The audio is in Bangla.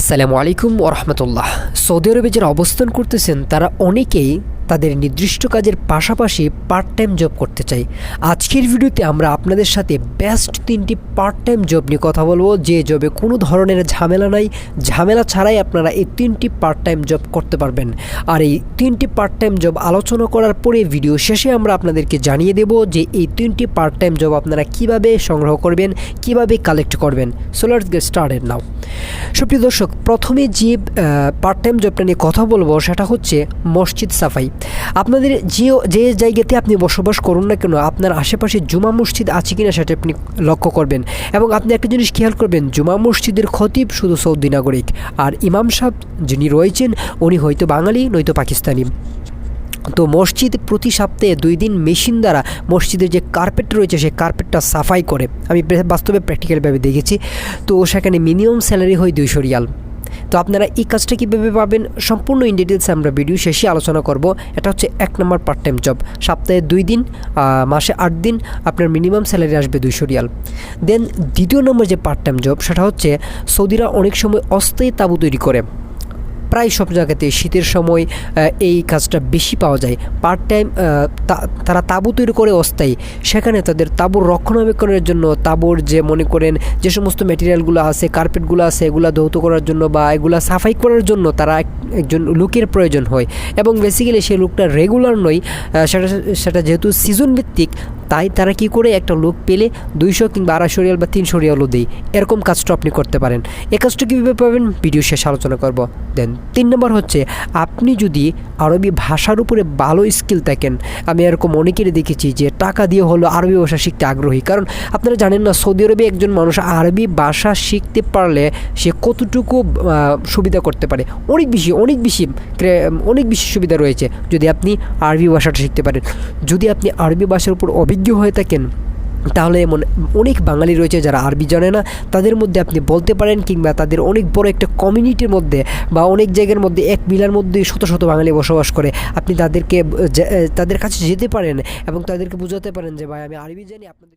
আসসালামু আলাইকুম ওরহমতুল্লাহ সৌদি আরবে যারা অবস্থান করতেছেন, তারা অনেকেই তাদের নির্দিষ্ট কাজের পাশাপাশি পার্ট টাইম জব করতে চাই আজকের ভিডিওতে আমরা আপনাদের সাথে বেস্ট তিনটি পার্ট টাইম জব নিয়ে কথা বলব। যে জবে কোনো ধরনের ঝামেলা নাই, ঝামেলা ছাড়াই আপনারা এই তিনটি পার্ট টাইম জব করতে পারবেন। আর এই তিনটি পার্ট টাইম জব আলোচনা করার পরে ভিডিও শেষে আমরা আপনাদেরকে জানিয়ে দেব যে এই তিনটি পার্ট টাইম জব আপনারা কীভাবে সংগ্রহ করবেন, কীভাবে কালেক্ট করবেন। So let's get started now সুপ্রিয় দর্শক, প্রথমে যে পার্ট টাইম জবটা নিয়ে কথা বলব সেটা হচ্ছে মসজিদ সাফাই। আপনাদের যে যে জায়গাতে আপনি বসবাস করুন না কেন, আপনার আশেপাশে জুমা মসজিদ আছে কিনা সেটা আপনি লক্ষ্য করবেন। এবং আপনি একটা জিনিস খেয়াল করবেন, জুমা মসজিদের খতিব শুধু সৌদি নাগরিক, আর ইমাম সাহেব যিনি রয়েছেন, উনি হয়তো বাঙালি, নয়তো পাকিস্তানি। তো মসজিদ প্রতি সপ্তাহে দুই দিন মেশিন দ্বারা মসজিদের যে কার্পেট রয়েছে, সেই কার্পেটটা সাফাই করে। আমি বাস্তবে প্র্যাকটিক্যালভাবে দেখেছি। তো সেখানে মিনিমাম স্যালারি হয় দুইশো রিয়াল। তো আপনারা এই কাজটা কীভাবে পাবেন, সম্পূর্ণ ইন ডিটেলসে আমরা ভিডিও শেষে আলোচনা করব। এটা হচ্ছে এক নম্বর পার্ট টাইম জব সপ্তাহে দুই দিন মাসে আট দিন আপনার মিনিমাম স্যালারি আসবে দুইশো রিয়াল। দেন দ্বিতীয় নম্বর যে পার্ট টাইম জব সেটা হচ্ছে সৌদিরা অনেক সময় অস্থায়ী তাঁবু তৈরি করে। প্রায় সব জায়গাতে শীতের সময় এই কাজটা বেশি পাওয়া যায়। পার্ট টাইম তারা তাঁবু তৈরি করে অস্থায়ী। সেখানে তাদের তাঁবুর রক্ষণাবেক্ষণের জন্য তাঁবুর যে মনে করেন যে সমস্ত ম্যাটেরিয়ালগুলো আছে কার্পেটগুলো আছে, এগুলো ধৌত করার জন্য বা এগুলো সাফাই করার জন্য তারা একজন লোকের প্রয়োজন হয় এবং বেসিক্যালি সেই লোকটা রেগুলার নয় সেটা সেটা যেহেতু সিজন ভিত্তিক, তাই তারা কি করে একটা লোক পেলে দুইশো কিংবা আড়াইশো রিয়াল বা তিনশো রিয়ালও দেয়। এরকম কাজটা আপনি করতে পারেন। এ কাজটা কীভাবে পাবেন? ভিডিও শেষে আলোচনা করব। দেন তিন নম্বর হচ্ছে, আপনি যদি আরবি ভাষার উপরে ভালো স্কিল থাকেন, আমি এরকম অনেকেরই দেখেছি যে টাকা দিয়ে হলো আরবি ভাষা শিখতে আগ্রহী। কারণ আপনারা জানেন না, সৌদি আরবে একজন মানুষ আরবি ভাষা শিখতে পারলে সে কতটুকু সুবিধা করতে পারে। অনেক বেশি অনেক বেশি অনেক বেশি সুবিধা রয়েছে যদি আপনি আরবি ভাষাটা শিখতে পারেন। যদি আপনি আরবি ভাষার উপর অভিজ্ঞ হয়ে থাকেন, তাহলে এমন অনেক বাঙালি রয়েছে যারা আরবি জানে না। তাদের মধ্যে আপনি বলতে পারেন কিংবা তাদের অনেক বড় একটা কমিউনিটির মধ্যে বা অনেক জায়গার মধ্যে এক মিলার মধ্যে শত শত বাঙালি বসবাস করে। আপনি তাদেরকে তাদের কাছে যেতে পারেন এবং তাদেরকে বোঝাতে পারেন যে, ভাই, আমি আরবি জানি, আপনাদের